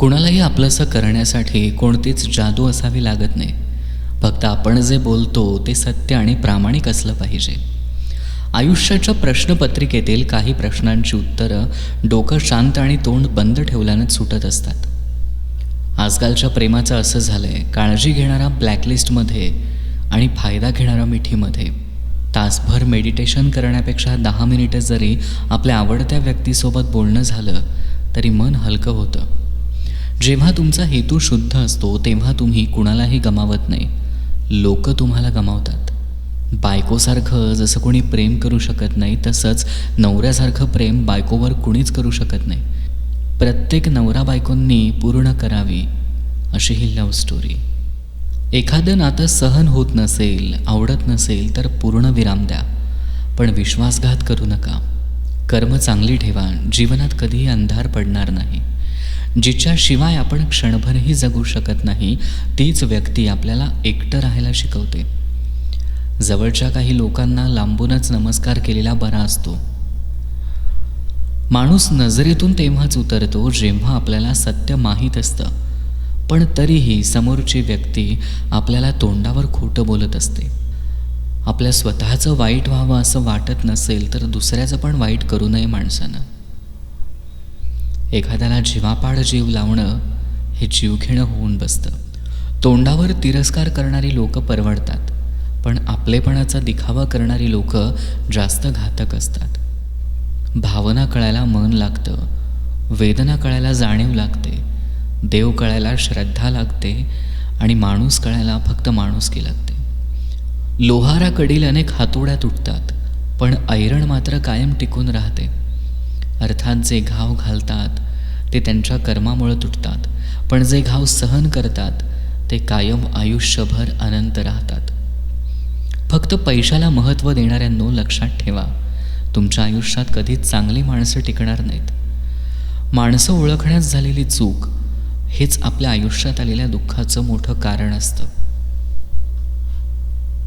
कुणालाही आपलंसं करण्यासाठी कोणतीच जादू असावी लागत नाही. फक्त आपण जे बोलतो ते सत्य आणि प्रामाणिक असलं पाहिजे. आयुष्याच्या प्रश्नपत्रिकेतील काही प्रश्नांची उत्तरं डोकं शांत आणि तोंड बंद ठेवल्यानंच सुटत असतात. आजकालच्या प्रेमाचं असं झालं आहे काळजी घेणारा ब्लॅकलिस्टमध्ये आणि फायदा घेणारा मिठीमध्ये. तासभर मेडिटेशन करण्यापेक्षा दहा मिनिटं जरी आपल्या आवडत्या व्यक्तीसोबत बोलणं झालं तरी मन हलकं होतं. जेव्हा तुमचा हेतू शुद्ध असतो तेव्हा तुम्ही कुणालाही गमावत नाही. लोक तुम्हाला गमावतात. बायकोसारखं जसं कोणी प्रेम करू शकत नाही तसंच नवऱ्यासारखं प्रेम बायकोवर कुणीच करू शकत नाही. प्रत्येक नवरा बायकोंनी पूर्ण करावी अशी ही लव्ह स्टोरी एखादं नातं सहन होत नसेल आवडत नसेल तर पूर्ण विराम द्या. पण विश्वासघात करू नका. कर्म चांगली ठेवा जीवनात कधीही अंधार पडणार नाही. जिच्याशिवाय आपण क्षणभरही जगू शकत नाही तीच व्यक्ती आपल्याला एकटं राहायला शिकवते. जवळच्या काही लोकांना लांबूनच नमस्कार केलेला बरा असतो. माणूस नजरेतून तेव्हाच उतरतो जेव्हा आपल्याला सत्य माहीत असतं. पण तरीही समोरची व्यक्ती आपल्याला तोंडावर खोटं बोलत असते. आपल्या स्वतःचं वाईट व्हावं असं वाटत नसेल तर दुसऱ्याचं पण वाईट करू नये माणसानं. एखाद्याला जीवापाड जीव लावणं हे जीवघेणं होऊन बसतं. तोंडावर तिरस्कार करणारी लोक परवडतात पण आपलेपणाचा दिखावा करणारी लोक जास्त घातक असतात. भावना कळायला मन लागतं वेदना कळायला जाणीव लागते देव कळायला श्रद्धा लागते आणि माणूस कळायला फक्त माणुसकी लागते. लोहाराकडील अनेक हातोड्या तुटतात पण ऐरण मात्र कायम टिकून राहते. अर्थात जे घाव घालतात ते त्यांच्या कर्मामुळे तुटतात. पण जे घाव सहन करतात ते कायम आयुष्यभर अनंत राहतात. फक्त पैशाला महत्त्व देणाऱ्यांनो लक्षात ठेवा. तुमच्या आयुष्यात कधीच चांगली माणसं टिकणार नाहीत. माणसं ओळखण्यास झालेली चूक हेच आपल्या आयुष्यात आलेल्या दुःखाचं मोठं कारण असतं.